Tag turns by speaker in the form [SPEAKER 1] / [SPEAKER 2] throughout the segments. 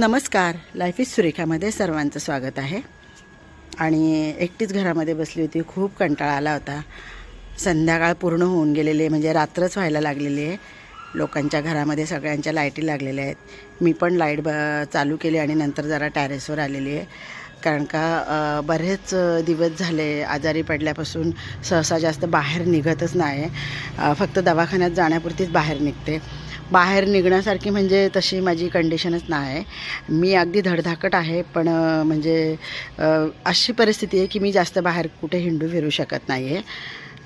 [SPEAKER 1] नमस्कार. Life is सुरेखामध्ये सर्वांचं स्वागत आहे. आणि एकटीच घरामध्ये बसली होती खूप कंटाळा आला होता. संध्याकाळ पूर्ण होऊन गेलेली आहे म्हणजे रात्रच व्हायला लागलेली आहे. लोकांच्या घरामध्ये सगळ्यांच्या लाईटी लागलेल्या आहेत. मी पण लाइट ब चालू केली आणि नंतर जरा टॅरेसवर आलेली आहे. कारण का बरेच दिवस झाले आजारी पडल्यापासून सहसा जास्त बाहेर निघतच नाही. फक्त दवाखान्यात जाण्यापुरतीच बाहेर निघते. बाहेर निघण्यासारखी म्हणजे तशी माझी कंडिशनच नाही मी अगदी धडधाकट आहे पण म्हणजे अशी परिस्थिती आहे की मी जास्त बाहेर कुठे हिंडू फिरू शकत नाही आहे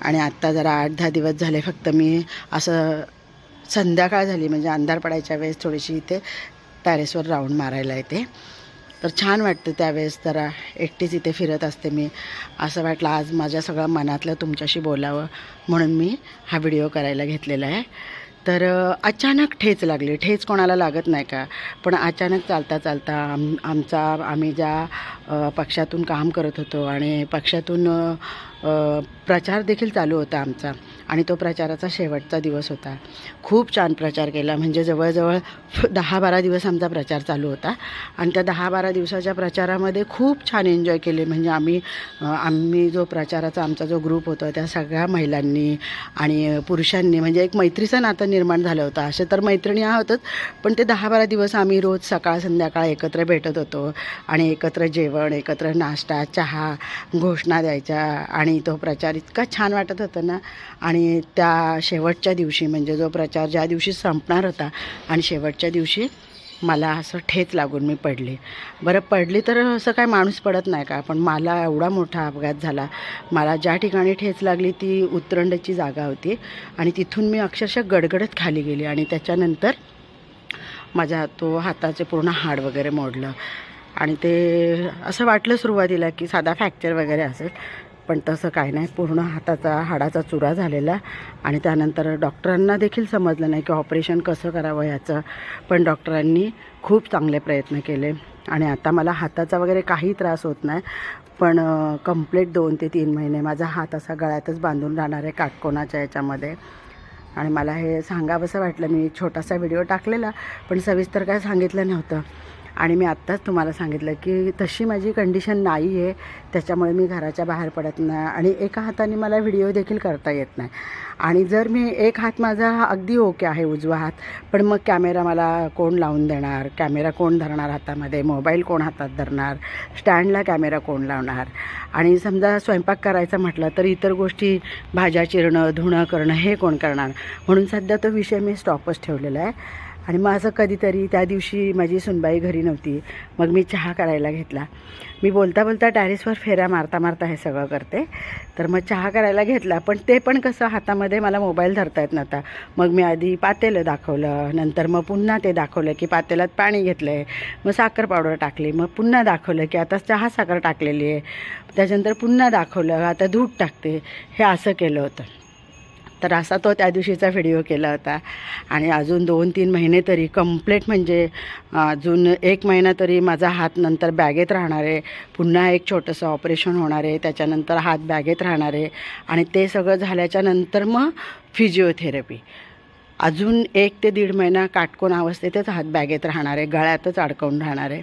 [SPEAKER 1] आणि आत्ता जरा आठ दहा दिवस झाले फक्त मी असं संध्याकाळ झाली म्हणजे अंधार पडायच्या वेळेस थोडीशी इथे टॅरेसवर राऊंड मारायला येते. तर छान वाटतं त्यावेळेस जरा एकटीच इथे फिरत असते मी. असं वाटलं आज माझ्या सगळं मनातलं तुमच्याशी बोलावं म्हणून मी हा व्हिडिओ करायला घेतलेला आहे. तर अचानक ठेच लागली. ठेच कोणाला लागत नाही का? पण अचानक चालता चालता आम आमचा आम्ही ज्या पक्षातून काम करत होतो आणि पक्षातून प्रचार देखील चालू होता आमचा. आणि तो प्रचाराचा शेवटचा दिवस होता. खूप छान प्रचार केला. म्हणजे जवळजवळ दहा बारा दिवस आमचा प्रचार चालू होता. आणि त्या दहा बारा दिवसाच्या प्रचारामध्ये खूप छान एन्जॉय केले. म्हणजे आम्ही आम्ही जो प्रचाराचा आमचा जो ग्रुप होता त्या सगळ्या महिलांनी आणि पुरुषांनी म्हणजे एक मैत्रीचं नातं निर्माण झालं होतं. असे तर मैत्रिणी आहोतच पण ते दहा बारा दिवस आम्ही रोज सकाळ संध्याकाळ एकत्र भेटत होतो. आणि एकत्र जेवण एकत्र नाश्ता चहा घोषणा द्यायच्या आणि आणि तो प्रचार इतका छान वाटत होता ना. आणि त्या शेवटच्या दिवशी म्हणजे जो प्रचार ज्या दिवशी संपणार होता आणि शेवटच्या दिवशी मला असं ठेच लागून मी पडले. बरं पडली तर असं काय माणूस पडत नाही का? पण मला एवढा मोठा अपघात झाला. मला ज्या ठिकाणी ठेच लागली ती उतरंडची जागा होती आणि तिथून मी अक्षरशः गडगडत खाली गेली आणि त्याच्यानंतर माझ्या तो हाताचे पूर्ण हाड वगैरे मोडलं. आणि ते असं वाटलं सुरुवातीला की साधा फ्रॅक्चर वगैरे असेल. पण तसं काय नाही. पूर्ण हाताचा हाडाचा चुरा झालेला. आणि त्यानंतर डॉक्टरांना देखील समजलं नाही की ऑपरेशन कसं करावं ह्याचं पण डॉक्टरांनी खूप चांगले प्रयत्न केले. आणि आता मला हाताचा वगैरे काही त्रास होत नाही. पण कंप्लीट दोन ते तीन महिने माझा हात असा गळ्यातच बांधून राहणार आहे काटकोनाच्या याच्यामध्ये. आणि मला हे सांगावंसं वाटलं मी छोटासा व्हिडिओ टाकलेला पण सविस्तर काय सांगितलं नव्हतं. आणि मी आत्ताच तुम्हाला सांगितलं की तशी माझी कंडिशन नाही आहे त्याच्यामुळे मी घराच्या बाहेर पडत नाही आणि एका हाताने मला व्हिडिओ देखील करता येत नाही. आणि जर मी एक हात माझा हा अगदी ओके आहे उजवा हात पण मग कॅमेरा मला कोण लावून देणार? कॅमेरा कोण धरणार हातामध्ये? मोबाईल कोण हातात धरणार? स्टँडला कॅमेरा कोण लावणार? आणि समजा स्वयंपाक करायचा म्हटलं तर इतर गोष्टी भाज्या चिरणं धुणं करणं हे कोण करणार? म्हणून सध्या तो विषय मी स्टॉपच ठेवलेला आहे. आणि मग असं कधीतरी त्या दिवशी माझी सुनबाई घरी नव्हती. मग मी चहा करायला घेतला. मी बोलता बोलता टॅरिसवर फेऱ्या मारता मारता हे सगळं करते. तर मग चहा करायला घेतला पण ते पण कसं हातामध्ये मला मोबाईल धरता येत नव्हता. मग मी आधी पातेलं दाखवलं नंतर मग पुन्हा ते दाखवलं की पातेल्यात पाणी घेतलं आहे मग साखर पावडर टाकली मग पुन्हा दाखवलं की आता चहा साखर टाकलेली आहे. त्याच्यानंतर पुन्हा दाखवलं आता दूध टाकते. हे असं केलं होतं. तर असा तो त्या दिवशीचा व्हिडिओ केला होता. आणि अजून दोन तीन महिने तरी कंप्लेट म्हणजे अजून एक महिना तरी माझा हात नंतर बॅगेत राहणार आहे. पुन्हा एक छोटंसं ऑपरेशन होणार आहे. त्याच्यानंतर हात बॅगेत राहणार आहे. आणि ते सगळं झाल्याच्यानंतर मग फिजिओथेरपी अजून एक ते दीड महिना काटकोन अवस्थेतच हात बॅगेत राहणार आहे. गळ्यातच अडकवून राहणार आहे.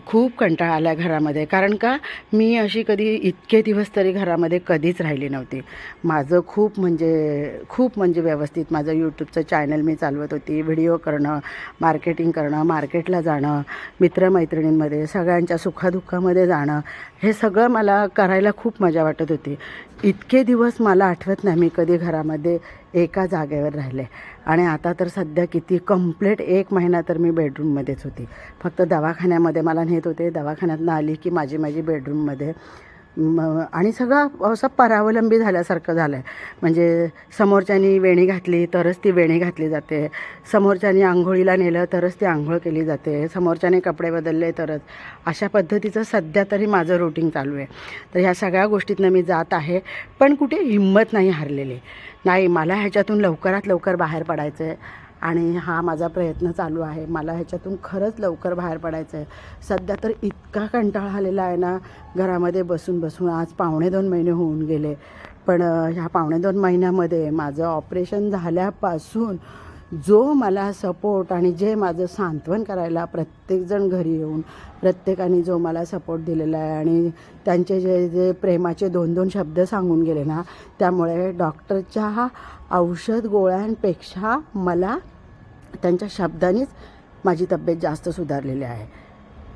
[SPEAKER 1] खूप कंटाळा आला घरामध्ये. कारण का मी अशी कधी इतके दिवस तरी घरामध्ये कधीच राहिली नव्हती. माझं खूप म्हणजे खूप म्हणजे व्यवस्थित माझं यूट्यूबचं चॅनल मी चालवत होती. व्हिडिओ करणं मार्केटिंग करणं मार्केटला जाणं मित्रमैत्रिणींमध्ये सगळ्यांच्या सुखादुःखामध्ये जाणं हे सगळं मला करायला खूप मजा वाटत होती. इतके दिवस मला आठवत नाही मी कधी घरामध्ये एका जागेवर राहिले. आणि आता तर सध्या किती कंप्लीट एक महिना तर मी बेडरूममध्येच होती. फक्त दवाखान्यामध्ये मला नेत होते. दवाखान्यातनं आली की माझी माझी बेडरूममध्ये आणि सगळं असं परावलंबी झाल्यासारखं झालं आहे म्हणजे समोरच्यानी वेणी घातली तरच ती वेणी घातली जाते. समोरच्यानी आंघोळीला नेलं तरच ती आंघोळ केली जाते. समोरच्याने कपडे बदलले तरच. अशा पद्धतीचं सध्या तरी माझं रुटीन चालू आहे. तर ह्या सगळ्या गोष्टीतनं मी जात आहे. पण कुठे हिंमत नाही हरलेली. नाही मला ह्याच्यातून लवकरात लवकर बाहेर पडायचं आहे आणि हा माझा प्रयत्न चालू आहे. मला ह्याच्यातून खरंच लवकर बाहेर पडायचं आहे सध्या तर इतका कंटाळा आलेला आहे ना घरामध्ये बसून बसून. आज पावणे दोन महिने होऊन गेले. पण ह्या पावणे दोन महिन्यामध्ये माझं ऑपरेशन झाल्यापासून जो मला सपोर्ट आणि जे माझं सांत्वन करायला प्रत्येकजण घरी येऊन प्रत्येकाने जो मला सपोर्ट दिलेला आहे आणि त्यांचे जे जे प्रेमाचे दोन दोन शब्द सांगून गेले ना त्यामुळे डॉक्टरच्या औषध गोळ्यांपेक्षा मला त्यांच्या शब्दांनीच माझी तब्येत जास्त सुधारलेली आहे.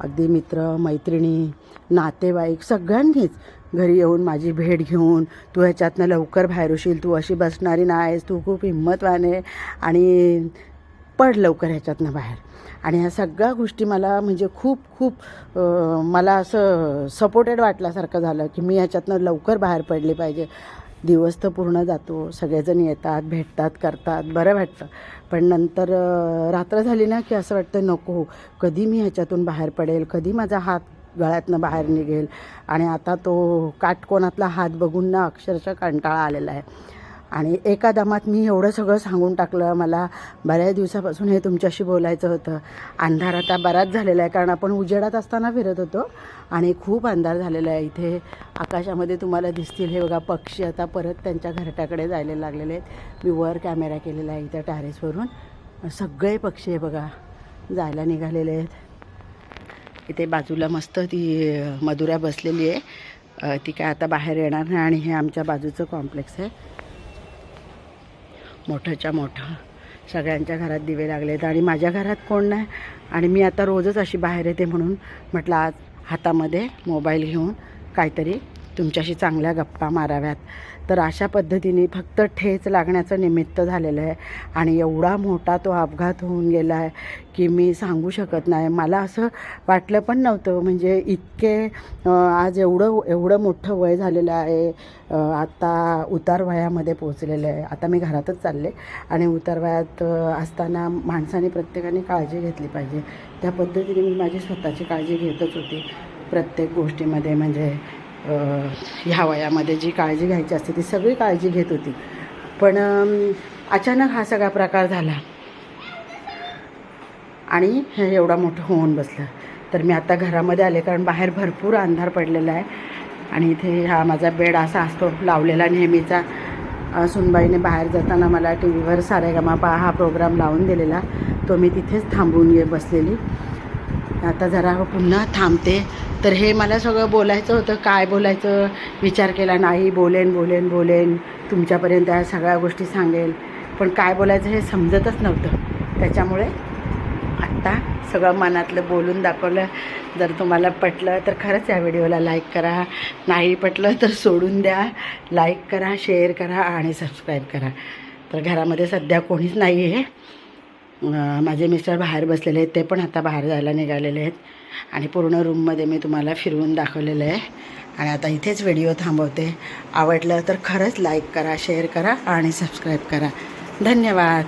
[SPEAKER 1] अगदी मित्र मैत्रिणी नातेवाईक सगळ्यांनीच घरी येऊन माझी भेट घेऊन तू ह्याच्यातनं लवकर बाहेर होशील तू अशी बसणारी नाहीस तू खूप हिंमतवान आहे आणि पड लवकर ह्याच्यातनं बाहेर. आणि ह्या सगळ्या गोष्टी मला म्हणजे खूप खूप मला असं सपोर्टेड वाटल्यासारखं झालं की मी ह्याच्यातनं लवकर बाहेर पडली पाहिजे. दिवस तर पूर्ण जातो. सगळेजण येतात भेटतात करतात बरं वाटतं. पण नंतर रात्र झाली ना की असं वाटतं नको कधी मी ह्याच्यातून बाहेर पडेल? कधी माझा हात गळ्यातनं बाहेर निघेल? आणि आता तो काटकोनातला हात बघून ना अक्षरशः कंटाळा आलेला आहे. आणि एका दमात मी एवढं सगळं सांगून टाकलं मला बऱ्याच दिवसापासून हे तुमच्याशी बोलायचं होतं. अंधार आता बराच झालेला आहे कारण आपण उजेडात असताना फिरत होतो आणि खूप अंधार झालेला आहे. इथे आकाशामध्ये तुम्हाला दिसतील हे बघा पक्षी आता परत त्यांच्या घरट्याकडे जायला लागलेले आहेत. मी वर कॅमेरा केलेला आहे इथं टॅरेसवरून. सगळे पक्षी हे बघा जायला निघालेले आहेत. इथे बाजूला मस्त ती अ, मधुरा बसलेली आहे. ती काय आता बाहेर येणार नाही आणि हे आमच्या बाजूचं कॉम्प्लेक्स आहे. मोठ्याच्या मोठा. सगळ्यांच्या घरात दिवे लागलेत आणि माझ्या घरात कोण नाही. आणि मी आता रोजच अशी बाहेर येते म्हणून म्हटलं आज हातामध्ये मोबाईल घेऊन काहीतरी तुमच्याशी चांगल्या गप्पा माराव्यात. तर अशा पद्धतीने फक्त ठेच लागण्याचं निमित्त झालेलं आहे. आणि एवढा मोठा तो अपघात होऊन गेला आहे की मी सांगू शकत नाही. मला असं वाटलं पण नव्हतं. म्हणजे इतके आज एवढं एवढं मोठं वय झालेलं आहे. आता उतार वयामध्ये पोचलेलं आहे. आता मी घरातच चालले आणि उतार वयात असताना माणसाने प्रत्येकाने काळजी घेतली पाहिजे. त्या पद्धतीने मी माझी स्वतःची काळजी घेतच होती प्रत्येक गोष्टीमध्ये. म्हणजे ह्या वयामध्ये जी काळजी घ्यायची असते ती सगळी काळजी घेत होती. पण अचानक हा सगळा प्रकार झाला. आणि हे एवढा मोठं होऊन बसलं. तर मी आता घरामध्ये आले कारण बाहेर भरपूर अंधार पडलेला आहे. आणि इथे हा माझा बेड असा असतो लावलेला नेहमीचा. सुनबाईने बाहेर जाताना मला टी व्हीवर सारेगमापा हा प्रोग्राम लावून दिलेला. तो मी तिथेच थांबून ये बसलेली. आता जरा पुन्हा थांबते. तर हे मला सगळं बोलायचं होतं काय बोलायचं? विचार केला नाही बोलेन बोलेन बोलेन. तुमच्यापर्यंत या सगळ्या गोष्टी सांगेल. पण काय बोलायचं हे समजतच नव्हतं. त्याच्यामुळे आत्ता सगळं मनातलं बोलून दाखवलं. जर तुम्हाला पटलं तर खरंच या व्हिडिओला लाईक करा. नाही पटलं तर सोडून द्या. लाईक करा शेअर करा आणि सबस्क्राईब करा. तर घरामध्ये सध्या कोणीच नाही आहे माझे मिस्टर बाहेर बसलेले आहेत ते पण आता बाहेर जायला निघालेले आहेत. आणि पूर्ण रूममध्ये मी तुम्हाला फिरवून दाखवलेलं आहे. आणि आता इथेच व्हिडिओ थांबवते. आवडलं तर खरंच लाईक करा शेअर करा आणि सबस्क्राईब करा. धन्यवाद.